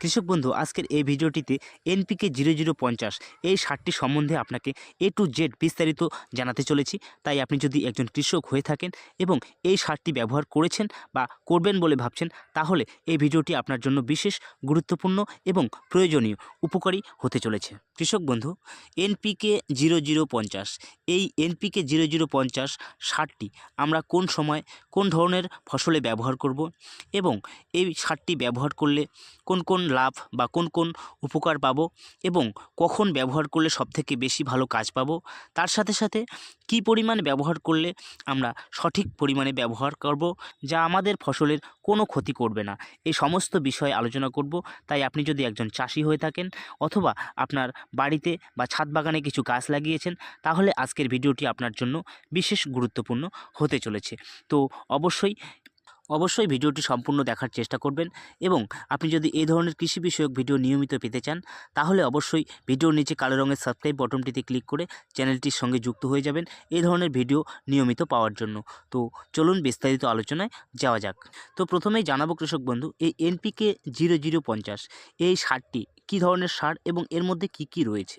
কৃষক বন্ধু, আজকের এই ভিডিওটিতে এনপিকে জিরো জিরো পঞ্চাশ, এই সারটি সম্বন্ধে আপনাকে এ টু জেড বিস্তারিত জানাতে চলেছি। তাই আপনি যদি একজন কৃষক হয়ে থাকেন এবং এই সারটি ব্যবহার করেছেন বা করবেন বলে ভাবছেন, তাহলে এই ভিডিওটি আপনার জন্য বিশেষ, গুরুত্বপূর্ণ এবং প্রয়োজনীয়, উপকারী হতে চলেছে। কৃষক বন্ধু, এনপিকে জিরো জিরো পঞ্চাশ, এই এনপিকে জিরো জিরো পঞ্চাশ সারটি আমরা কোন সময় কোন ধরনের ফসলে ব্যবহার করব এবং এই সারটি ব্যবহার করলে কোন কোন লাভ বা কোন কোন উপকার পাব এবং কখন ব্যবহার করলে সবথেকে বেশি ভালো কাজ পাব, তার সাথে সাথে কি পরিমাণ ব্যবহার করলে আমরা সঠিক পরিমাণে ব্যবহার করব, যা আমাদের ফসলের কোনো ক্ষতি করবে না। এই সমস্ত বিষয়ে আলোচনা করব। তাই আপনি যদি একজন চাষি হয়ে থাকেন অথবা আপনার বাড়িতে বা ছাদ বাগানে কিছু গাছ লাগিয়েছেন, তাহলে আজকের ভিডিওটি আপনার জন্য বিশেষ গুরুত্বপূর্ণ হতে চলেছে। তো অবশ্যই অবশ্যই ভিডিওটি সম্পূর্ণ দেখার চেষ্টা করবেন এবং আপনি যদি এই ধরনের কৃষি বিষয়ক ভিডিও নিয়মিত পেতে চান, তাহলে অবশ্যই ভিডিওর নিচে কালো রঙের সাবস্ক্রাইব বটনটিতে ক্লিক করে চ্যানেলটির সঙ্গে যুক্ত হয়ে যাবেন এই ধরনের ভিডিও নিয়মিত পাওয়ার জন্য। তো চলুন বিস্তারিত আলোচনায় যাওয়া যাক। তো প্রথমেই জানাব কৃষক বন্ধু, এই এনপিকে জিরো জিরো পঞ্চাশ, এই সারটি কী ধরনের সার এবং এর মধ্যে কি কি রয়েছে?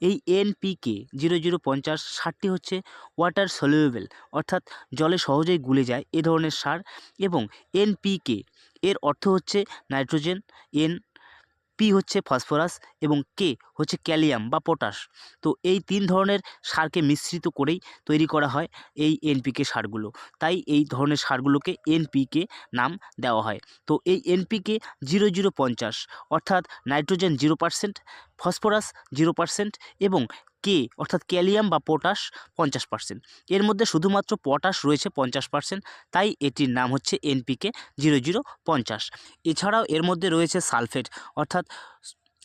এই এনপিকে জিরো জিরো পঞ্চাশ সারটি হচ্ছে ওয়াটার সলিউবেল অর্থাৎ জলে সহজেই গুলে যায় এ ধরনের সার এবং এনপিকে এর অর্থ হচ্ছে নাইট্রোজেন এন পি হচ্ছে ফসফরাস এবং কে হচ্ছে ক্যালিয়াম বা পটাশ। তো এই তিন ধরনের সারকে মিশ্রিত করেই তৈরি করা হয় এই এনপিকে সারগুলো। তাই এই ধরনের সারগুলোকে এনপিকে নাম দেওয়া হয়। তো এই এনপিকে জিরো জিরো পঞ্চাশ অর্থাৎ nitrogen zero percent phosphorus zero percent এবং কে অর্থাৎ ক্যালিয়াম বা পটাশ পঞ্চাশ পার্সেন্ট। এর মধ্যে শুধুমাত্র পটাশ রয়েছে পঞ্চাশ পার্সেন্ট, তাই এটির নাম হচ্ছে এনপিকে জিরো জিরো পঞ্চাশ। এছাড়াও এর মধ্যে রয়েছে সালফেট, অর্থাৎ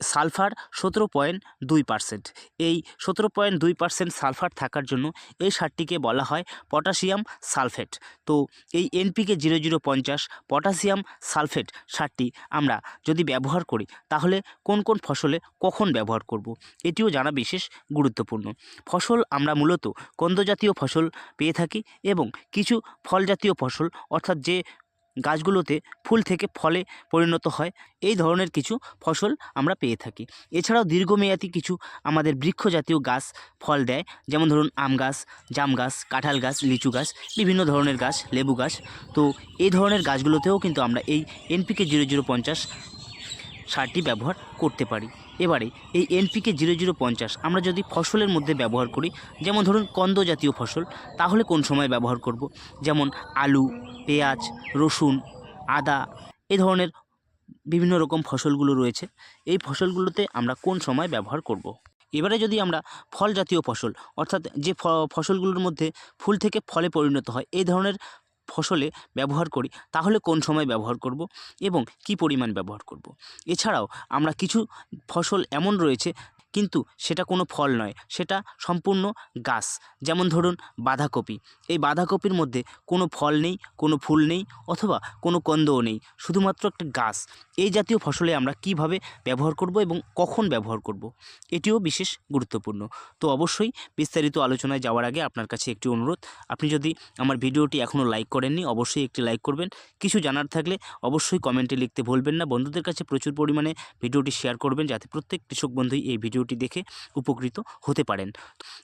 সালফার সতেরো পয়েন্ট দুই পার্সেন্ট এই সতেরো পয়েন্ট দুই পার্সেন্ট সালফার থাকার জন্য এই সারটিকে বলা হয় পটাশিয়াম সালফেট তো এই এনপিকে জিরো জিরো পঞ্চাশ পটাশিয়াম সালফেট সারটি আমরা যদি ব্যবহার করি, তাহলে কোন কোন ফসলে কখন ব্যবহার করব। এটিও জানা বিশেষ গুরুত্বপূর্ণ ফসল আমরা মূলত কন্দজাতীয় ফসল পেয়ে থাকি এবং কিছু ফল জাতীয় ফসল, অর্থাৎ যে গাছগুলোতে ফুল থেকে ফলে পরিণত হয়। এই ধরনের কিছু ফসল আমরা পেয়ে থাকি। এছাড়াও দীর্ঘমেয়াদী কিছু আমাদের বৃক্ষ জাতীয় গাছ ফল দেয়। যেমন ধরুন আম গাছ, জাম গাছ, কাঁঠাল গাছ, লিচু গাছ, বিভিন্ন ধরনের গাছ, লেবু গাছ। তো এই ধরনের গাছগুলোতেও কিন্তু আমরা এই এনপিকে জিরো জিরো পঞ্চাশ সারটি ব্যবহার করতে পারি। এবারে এই এনপিকে জিরো জিরো পঞ্চাশ আমরা যদি ফসলের মধ্যে ব্যবহার করি, যেমন ধরুন কন্দ জাতীয় ফসল, তাহলে কোন সময় ব্যবহার করব? যেমন আলু, পেঁয়াজ, রসুন, আদা, এ ধরনের বিভিন্ন রকম ফসলগুলো রয়েছে। এই ফসলগুলোতে আমরা কোন সময় ব্যবহার করব। এবারে যদি আমরা ফল জাতীয় ফসল, অর্থাৎ যে ফসলগুলোর মধ্যে ফুল থেকে ফলে পরিণত হয় এই ধরনের ফসলে ব্যবহার করি, তাহলে কোন সময় ব্যবহার করব এবং কি পরিমাণ ব্যবহার করব। এছাড়াও আমরা কিছু ফসল এমন রয়েছে কিন্তু সেটা কোনো ফল নয়, সেটা সম্পূর্ণ গাছ। যেমন ধরুন বাঁধাকপি। এই বাঁধাকপির মধ্যে কোনো ফল নেই, কোনো ফুল নেই অথবা কোনো কন্দও নেই, শুধুমাত্র একটা গাছ। এই জাতীয় ফসলে আমরা কীভাবে ব্যবহার করব এবং কখন ব্যবহার করব, এটিও বিশেষ গুরুত্বপূর্ণ। তো অবশ্যই বিস্তারিত আলোচনায় যাওয়ার আগে আপনার কাছে একটি অনুরোধ, আপনি যদি আমার ভিডিওটি এখনও লাইক করেননি, অবশ্যই একটি লাইক করবেন। কিছু জানার থাকলে অবশ্যই কমেন্টে লিখতে ভুলবেন না। বন্ধুদের কাছে প্রচুর পরিমাণে ভিডিওটি শেয়ার করবেন যাতে প্রত্যেক কৃষক বন্ধুই এই ভিডিওটি দেখে উপকৃত হতে পারেন।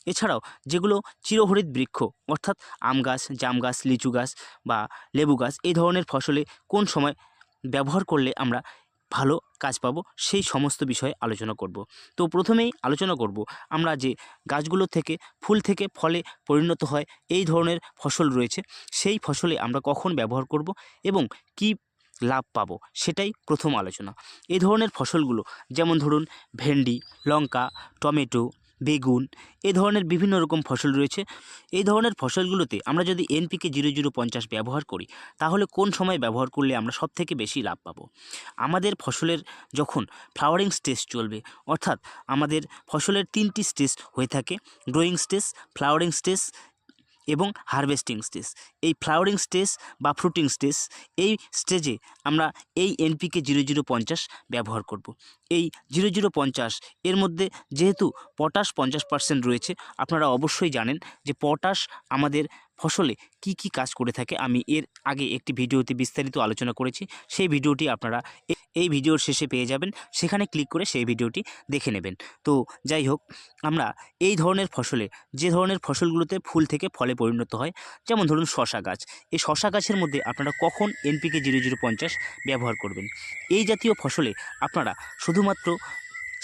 এছাড়াও যেগুলো চিরহরিত বৃক্ষ, অর্থাৎ আম গাছ, জাম গাছ, লিচু গাছ বা লেবু গাছ, এই ধরনের ফসলে কোন সময় ব্যবহার করলে আমরা ভালো কাজ পাবো সেই সমস্ত বিষয়ে আলোচনা করব। তো প্রথমেই আলোচনা করব, আমরা যে গাছগুলো থেকে, ফুল থেকে ফলে পরিণত হয় এই ধরনের ফসল রয়েছে, সেই ফসলে আমরা কখন ব্যবহার করব এবং কি লাভ পাবো, সেটাই প্রথম আলোচনা। এই ধরনের ফসলগুলো, যেমন ধরুন ভেন্ডি, লঙ্কা, টমেটো, বেগুন, এ ধরনের বিভিন্ন রকম ফসল রয়েছে। এই ধরনের ফসলগুলোতে আমরা যদি এনপিকে জিরো জিরো পঞ্চাশ ব্যবহার করি, তাহলে কোন সময় ব্যবহার করলে আমরা সবথেকে বেশি লাভ পাবো? আমাদের ফসলের যখন ফ্লাওয়ারিং স্টেজ চলবে, অর্থাৎ আমাদের ফসলের তিনটি স্টেজ হয়ে থাকে গ্রোয়িং স্টেজ ফ্লাওয়ারিং স্টেজ এবং হারভেস্টিং স্টেজ এই ফ্লাওয়ারিং স্টেজ বা ফ্রুটিং স্টেজ এই স্টেজে আমরা এই এনপিকে জিরো জিরো পঞ্চাশ ব্যবহার করব। এই জিরো জিরো পঞ্চাশ এর মধ্যে যেহেতু পটাশ পঞ্চাশ পার্সেন্ট রয়েছে, আপনারা অবশ্যই জানেন যে পটাশ আমাদের ফসলে কি কি কাজ করে থাকে আমি এর আগে একটি ভিডিওতে বিস্তারিত আলোচনা করেছি, সেই ভিডিওটি আপনারা এই ভিডিওর শেষে পেয়ে যাবেন। সেখানে ক্লিক করে সেই ভিডিওটি দেখে নেবেন। তো যাই হোক, আমরা এই ধরনের ফসলে, যে ধরনের ফসলগুলোতে ফুল থেকে ফলে পরিণত হয়, যেমন ধরুন শশা গাছ। এই শশা গাছের মধ্যে আপনারা কখন এনপিকে জিরো জিরো পঞ্চাশ ব্যবহার করবেন। এই জাতীয় ফসলে আপনারা শুধুমাত্র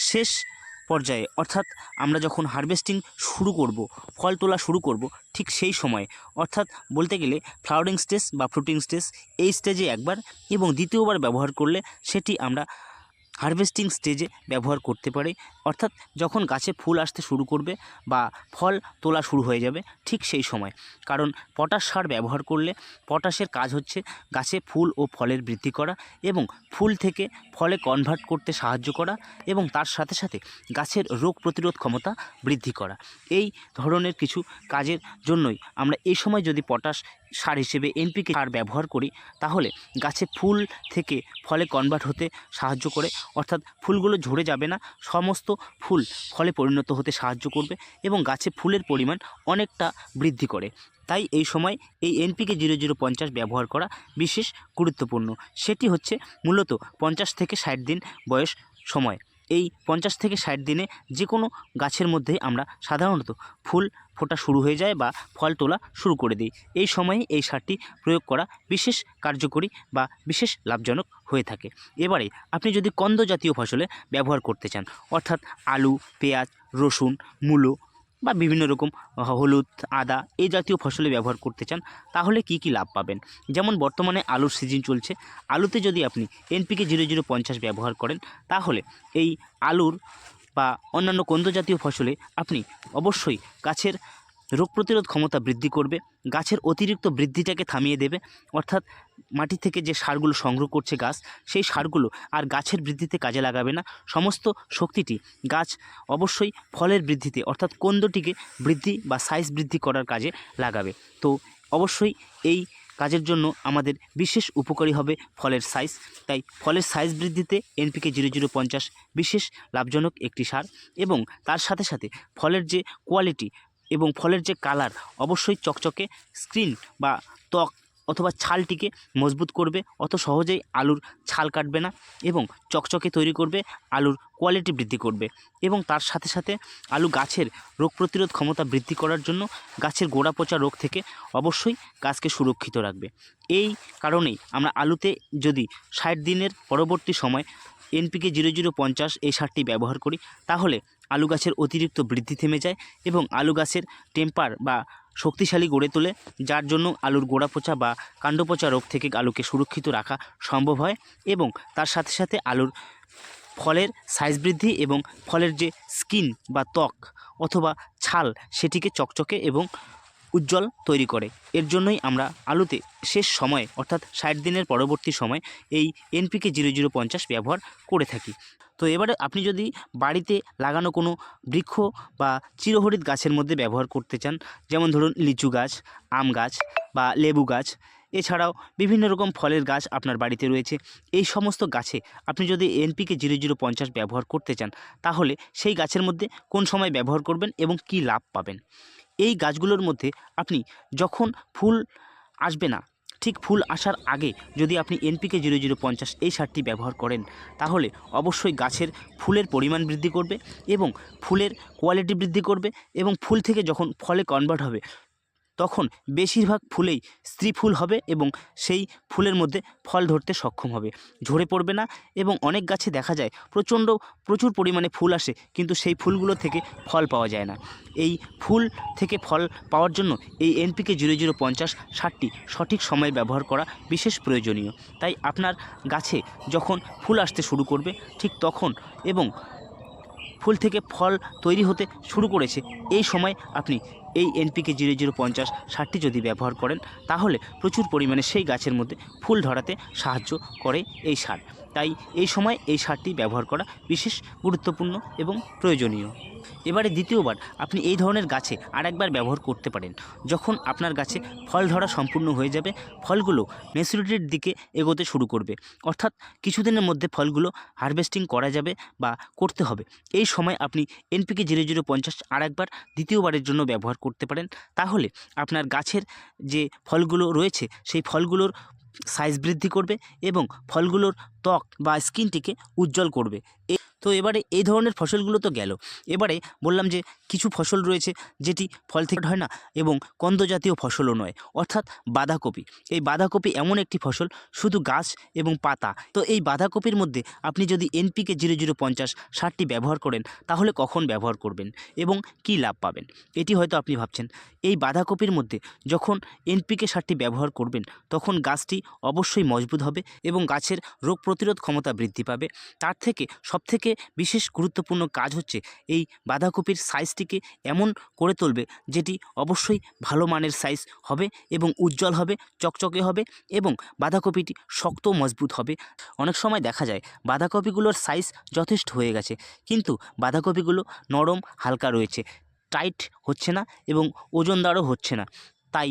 শেষ পর্যায়ে, অর্থাৎ আমরা যখন হারভেস্টিং শুরু করব, ফল তোলা শুরু করব, ঠিক সেই সময়ে, অর্থাৎ বলতে গেলে ফ্লাওয়ারিং স্টেজ বা ফ্রুটিং স্টেজ এই স্টেজে একবার এবং দ্বিতীয়বার ব্যবহার করলে সেটি আমরা হারভেস্টিং স্টেজে ব্যবহার করতে পারি। অর্থাৎ যখন গাছে ফুল আসতে শুরু করবে বা ফল তোলা শুরু হয়ে যাবে, ঠিক সেই সময়। কারণ পটাশ সার ব্যবহার করলে পটাশের কাজ হচ্ছে গাছে ফুল ও ফলের বৃদ্ধি করা এবং ফুল থেকে ফলে কনভার্ট করতে সাহায্য করা এবং তার সাথে সাথে গাছের রোগ প্রতিরোধ ক্ষমতা বৃদ্ধি করা। এই ধরনের কিছু কাজের জন্যই আমরা এই সময় যদি পটাশ সার হিসেবে এনপিকে সার ব্যবহার করি, তাহলে গাছে ফুল থেকে ফলে কনভার্ট হতে সাহায্য করে। অর্থাৎ ফুলগুলো ঝরে যাবে না, সমস্ত ফুল ফলে পরিণত হতে সাহায্য করবে এবং গাছে ফুলের পরিমাণ অনেকটা বৃদ্ধি করে। তাই এই সময় এই এনপিকে জিরো জিরো পঞ্চাশ ব্যবহার করা বিশেষ গুরুত্বপূর্ণ। সেটি হচ্ছে মূলত পঞ্চাশ থেকে ষাট দিন বয়স সময়। এই পঞ্চাশ থেকে ষাট দিনে যে কোনো গাছের মধ্যেই আমরা সাধারণত ফুল ফোটা শুরু হয়ে যায় বা ফল তোলা শুরু করে দিই এই সময়ে এই সারটি প্রয়োগ করা বিশেষ কার্যকরী বা বিশেষ লাভজনক হয়ে থাকে। এবারে আপনি যদি কন্দ জাতীয় ফসলে ব্যবহার করতে চান, অর্থাৎ আলু, পেঁয়াজ, রসুন, মূলো বা বিভিন্ন রকম হলুদ, আদা এই জাতীয় ফসলে ব্যবহার করতে চান, তাহলে কি কি লাভ পাবেন? যেমন বর্তমানে আলুর সিজন চলছে। আলুতে যদি আপনি এনপিকে জিরো জিরো পঞ্চাশ ব্যবহার করেন, তাহলে এই আলুর বা অন্যান্য কন্দ জাতীয় ফসলে আপনি অবশ্যই গাছের রোগ প্রতিরোধ ক্ষমতা বৃদ্ধি করবে, গাছের অতিরিক্ত বৃদ্ধিটাকে থামিয়ে দেবে, অর্থাৎ মাটি থেকে যে সারগুলো সংগ্রহ করছে গাছ, সেই সারগুলো আর গাছের বৃদ্ধিতে কাজে লাগাবে না। সমস্ত শক্তিটি গাছ অবশ্যই ফলের বৃদ্ধিতে, অর্থাৎ কন্দটিকে বৃদ্ধি বা সাইজ বৃদ্ধি করার কাজে লাগাবে। তো অবশ্যই এই কাজের জন্য আমাদের বিশেষ উপকারী হবে ফলের সাইজ তাই ফলের সাইজ বৃদ্ধিতে এনপিকে জিরো জিরো পঞ্চাশ বিশেষ লাভজনক একটি সার এবং তার সাথে সাথে ফলের যে কোয়ালিটি এবং ফলের যে কালার অবশ্যই চকচকে স্ক্রিন বা ত্বক অথবা ছালটিকে মজবুত করবে, অত সহজেই আলুর ছাল কাটবে না এবং চকচকে তৈরি করবে, আলুর কোয়ালিটি বৃদ্ধি করবে এবং তার সাথে সাথে আলু গাছের রোগ প্রতিরোধ ক্ষমতা বৃদ্ধি করার জন্য গাছের গোড়া পচা রোগ থেকে অবশ্যই গাছকে সুরক্ষিত রাখবে। এই কারণেই আমরা আলুতে যদি ষাট দিনের পরবর্তী সময় এনপিকে জিরো জিরো পঞ্চাশ এই সারটি ব্যবহার করি, তাহলে আলু গাছের অতিরিক্ত বৃদ্ধি থেমে যায় এবং আলু গাছের টেম্পার বা শক্তিশালী গড়ে তোলে, যার জন্য আলুর গোড়া পচা বা কাণ্ড পচা রোগ থেকে আলুকে সুরক্ষিত রাখা সম্ভব হয় এবং তার সাথে সাথে আলুর ফলের সাইজ বৃদ্ধি এবং ফলের যে স্কিন বা ত্বক অথবা ছাল, সেটিকে চকচকে এবং উজ্জ্বল তৈরি করে। এর জন্যই আমরা আলুতে শেষ সময়ে, অর্থাৎ ষাট দিনের পরবর্তী সময় এই এনপিকে জিরো জিরো পঞ্চাশ ব্যবহার করে থাকি। তো এবারে আপনি যদি বাড়িতে লাগানো কোনো বৃক্ষ বা চিরহরিৎ গাছের মধ্যে ব্যবহার করতে চান, যেমন ধরুন লিচু গাছ, আম গাছ বা লেবু গাছ, এছাড়াও বিভিন্ন রকম ফলের গাছ আপনার বাড়িতে রয়েছে, এই সমস্ত গাছে আপনি যদি এনপিকে জিরো জিরো পঞ্চাশ ব্যবহার করতে চান, তাহলে সেই গাছের মধ্যে কোন সময় ব্যবহার করবেন এবং কী লাভ পাবেন? এই গাছগুলোর মধ্যে আপনি যখন ফুল আসবে না, ঠিক ফুল আসার আগে যদি আপনি এনপিকে জিরো জিরো পঞ্চাশ এই সারটি ব্যবহার করেন, তাহলে অবশ্যই গাছের ফুলের পরিমাণ বৃদ্ধি করবে এবং ফুলের কোয়ালিটি বৃদ্ধি করবে এবং ফুল থেকে যখন ফলে কনভার্ট হবে তখন বেশিরভাগ ফুলেই স্ত্রী ফুল হবে এবং সেই ফুলের মধ্যে ফল ধরতে সক্ষম হবে। ঝরে পড়বে না এবং অনেক গাছে দেখা যায় প্রচণ্ড, প্রচুর পরিমাণে ফুল আসে কিন্তু সেই ফুলগুলো থেকে ফল পাওয়া যায় না। এই ফুল থেকে ফল পাওয়ার জন্য এই এনপিকে জিরো জিরো পঞ্চাশ ষাটটি সঠিক সময়ে ব্যবহার করা বিশেষ প্রয়োজনীয়। তাই আপনার গাছে যখন ফুল আসতে শুরু করবে ঠিক তখন এবং ফুল থেকে ফল তৈরি হতে শুরু করেছে। এই সময় আপনি এই এনপিকে জিরো জিরো পঞ্চাশ ষাটটি যদি ব্যবহার করেন, তাহলে প্রচুর পরিমাণে সেই গাছের মধ্যে ফুল ধরাতে সাহায্য করে এই সার। তাই এই সময় এই সারটি ব্যবহার করা বিশেষ গুরুত্বপূর্ণ এবং প্রয়োজনীয়। এবারে দ্বিতীয়বার আপনি এই ধরনের গাছে আরেকবার ব্যবহার করতে পারেন। যখন আপনার গাছে ফল ধরা সম্পূর্ণ হয়ে যাবে, ফলগুলো মেচুরিটির দিকে এগোতে শুরু করবে। অর্থাৎ কিছুদিনের মধ্যে ফলগুলো হারভেস্টিং করা যাবে বা করতে হবে। এই সময় আপনি এনপিকে জিরো জিরো পঞ্চাশ আরেকবার দ্বিতীয়বারের জন্য ব্যবহার করতে পারেন। তাহলে আপনার গাছের যে ফলগুলো রয়েছে, সেই ফলগুলোর সাইজ বৃদ্ধি করবে এবং ফলগুলোর ত্বক বা স্কিনটিকে উজ্জ্বল করবে। তো এবারে এই ধরনের ফসলগুলো তো গেল। এবারে বললাম যে কিছু ফসল রয়েছে যেটি ফল থেকে হয় না এবং কন্দ জাতীয় ফসলও নয়, অর্থাৎ বাঁধাকপি। এই বাঁধাকপি এমন একটি ফসল, শুধু গাছ এবং পাতা। তো এই বাঁধাকপির মধ্যে আপনি যদি এনপিকে জিরো জিরো পঞ্চাশ সারটি ব্যবহার করেন, তাহলে কখন ব্যবহার করবেন এবং কী লাভ পাবেন? এটি হয়তো আপনি ভাবছেন। এই বাঁধাকপির মধ্যে যখন এনপিকে সারটি ব্যবহার করবেন, তখন গাছটি অবশ্যই মজবুত হবে এবং গাছের রোগ প্রতিরোধ ক্ষমতা বৃদ্ধি পাবে। তার থেকে সবথেকে বিশেষ গুরুত্বপূর্ণ কাজ হচ্ছে এই বাঁধাকপির সাইজটিকে এমন করে তুলবে যেটি অবশ্যই ভালো মানের সাইজ হবে এবং উজ্জ্বল হবে, চকচকে হবে এবং বাঁধাকপিটি শক্ত মজবুত হবে। অনেক সময় দেখা যায় বাঁধাকপিগুলোর সাইজ যথেষ্ট হয়ে গেছে কিন্তু বাঁধাকপিগুলো নরম, হালকা রয়েছে টাইট হচ্ছে না এবং ওজনদারও হচ্ছে না। তাই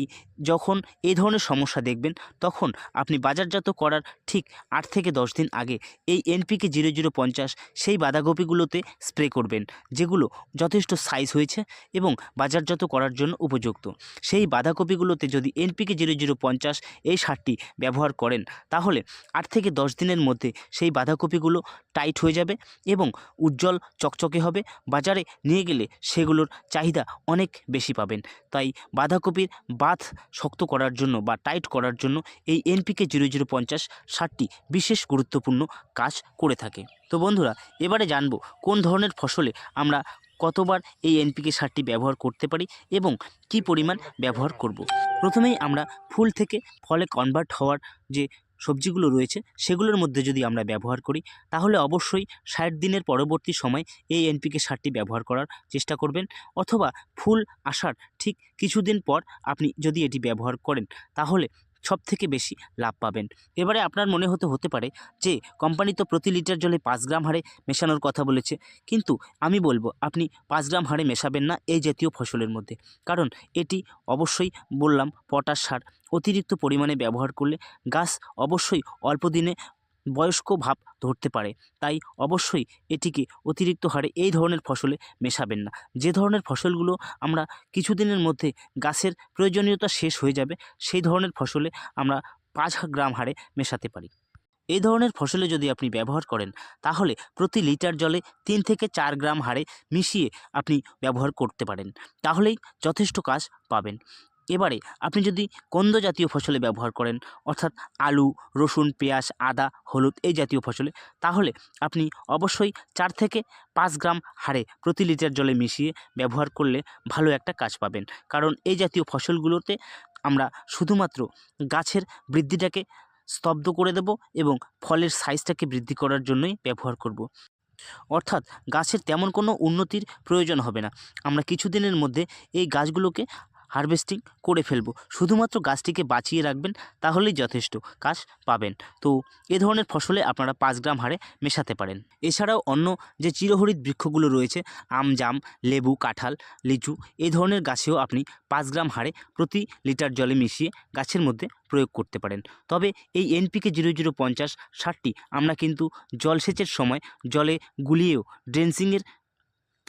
যখন এই ধরনের সমস্যা দেখবেন, তখন আপনি বাজারজাত করার ঠিক আট থেকে দশ দিন আগে এই এনপিকে জিরো জিরো পঞ্চাশ সেই বাঁধাকপিগুলোতে স্প্রে করবেন, যেগুলো যথেষ্ট সাইজ হয়েছে এবং বাজারজাত করার জন্য উপযুক্ত। সেই বাঁধাকপিগুলোতে যদি এনপিকে জিরো জিরো পঞ্চাশ এই সারটি ব্যবহার করেন, তাহলে আট থেকে দশ দিনের মধ্যে সেই বাঁধাকপিগুলো টাইট হয়ে যাবে এবং উজ্জ্বল চকচকে হবে। বাজারে নিয়ে গেলে সেগুলোর চাহিদা অনেক বেশি পাবেন। তাই বাঁধাকপির বাঁধ শক্ত করার জন্য বা টাইট করার জন্য এই এনপিকে জিরো জিরো পঞ্চাশ সারটি বিশেষ গুরুত্বপূর্ণ কাজ করে থাকে তো বন্ধুরা, এবারে জানব কোন ধরনের ফসলে আমরা কতবার এই এনপিকে সারটি ব্যবহার করতে পারি এবং কি পরিমাণ ব্যবহার করব। প্রথমেই আমরা ফুল থেকে ফলে কনভার্ট হওয়ার যে সবজিগুলো রয়েছে, সেগুলোর মধ্যে যদি আমরা ব্যবহার করি, তাহলে অবশ্যই ষাট দিনের পরবর্তী সময় এই এনপিকে সারটি ব্যবহার করার চেষ্টা করবেন। অথবা ফুল আসার ঠিক কিছুদিন পর আপনি যদি এটি ব্যবহার করেন, তাহলে সব থেকে বেশি লাভ পাবেন। এবারে আপনার মনে হতে হতে পারে যে, কোম্পানি তো প্রতি লিটার জলে পাঁচ গ্রাম হারে মেশানোর কথা বলেছে। কিন্তু আমি বলব, আপনি পাঁচ গ্রাম হারে মেশাবেন না এই জাতীয় ফসলের মধ্যে। কারণ এটি অবশ্যই বললাম পটাশ সার অতিরিক্ত পরিমাণে ব্যবহার করলে গাছ অবশ্যই অল্প দিনে বয়স্ক ভাব ধরতে পারে। তাই অবশ্যই এটিকে অতিরিক্ত হারে এই ধরনের ফসলে মেশাবেন না। যে ধরনের ফসলগুলো আমরা কিছুদিনের মধ্যে গাছের প্রয়োজনীয়তা শেষ হয়ে যাবে, সেই ধরনের ফসলে আমরা পাঁচ গ্রাম হারে মেশাতে পারি। এই ধরনের ফসলে যদি আপনি ব্যবহার করেন, তাহলে প্রতি লিটার জলে তিন থেকে চার গ্রাম হারে মিশিয়ে আপনি ব্যবহার করতে পারেন। তাহলেই যথেষ্ট কাজ পাবেন। এবারে আপনি যদি কন্দ জাতীয় ফসলে ব্যবহার করেন, অর্থাৎ আলু, রসুন, পেঁয়াজ, আদা, হলুদ এই জাতীয় ফসলে, তাহলে আপনি অবশ্যই চার থেকে পাঁচ গ্রাম হারে প্রতি লিটার জলে মিশিয়ে ব্যবহার করলে ভালো একটা কাজ পাবেন কারণ এই জাতীয় ফসলগুলোতে আমরা শুধুমাত্র গাছের বৃদ্ধিটাকে স্তব্ধ করে দেব এবং ফলের সাইজটাকে বৃদ্ধি করার জন্যই ব্যবহার করব। অর্থাৎ গাছের তেমন কোনো উন্নতির প্রয়োজন হবে না আমরা কিছুদিনের মধ্যে এই গাছগুলোকে হারভেস্টিং করে ফেলব। শুধুমাত্র গাছটিকে বাঁচিয়ে রাখবেন, তাহলেই যথেষ্ট কাজ পাবেন। তো এ ধরনের ফসলে আপনারা পাঁচ গ্রাম হারে মেশাতে পারেন। এছাড়াও অন্য যে চিরহরিত বৃক্ষগুলো রয়েছে, আম, জাম, লেবু, কাঁঠাল, লিচু এই ধরনের গাছেও আপনি পাঁচ গ্রাম হারে প্রতি লিটার জলে মিশিয়ে গাছের মধ্যে প্রয়োগ করতে পারেন। তবে এই এনপিকে জিরো জিরো পঞ্চাশ ষাটটি আমরা কিন্তু জলসেচের সময় জলে গুলিয়েও ড্রেন্সিংয়ের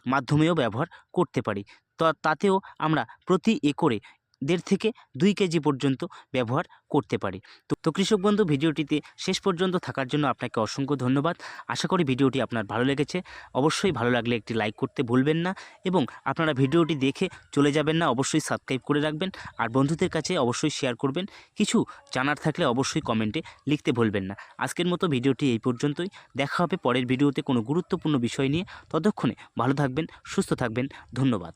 মাধ্যমেও ব্যবহার করতে পারি। তো তাতেও আমরা প্রতি একরে দেড় থেকে দুই কেজি পর্যন্ত ব্যবহার করতে পারি। তো তো কৃষক বন্ধু, ভিডিওটিতে শেষ পর্যন্ত থাকার জন্য আপনাকে অসংখ্য ধন্যবাদ। আশা করি ভিডিওটি আপনার ভালো লেগেছে। অবশ্যই ভালো লাগলে একটি লাইক করতে ভুলবেন না এবং আপনারা ভিডিওটি দেখে চলে যাবেন না, অবশ্যই সাবস্ক্রাইব করে রাখবেন আর বন্ধুদের কাছে অবশ্যই শেয়ার করবেন। কিছু জানার থাকলে অবশ্যই কমেন্টে লিখতে ভুলবেন না। আজকের মতো ভিডিওটি এই পর্যন্তই। দেখা হবে পরের ভিডিওতে কোনো গুরুত্বপূর্ণ বিষয় নিয়ে। ততক্ষণে ভালো থাকবেন, সুস্থ থাকবেন। ধন্যবাদ।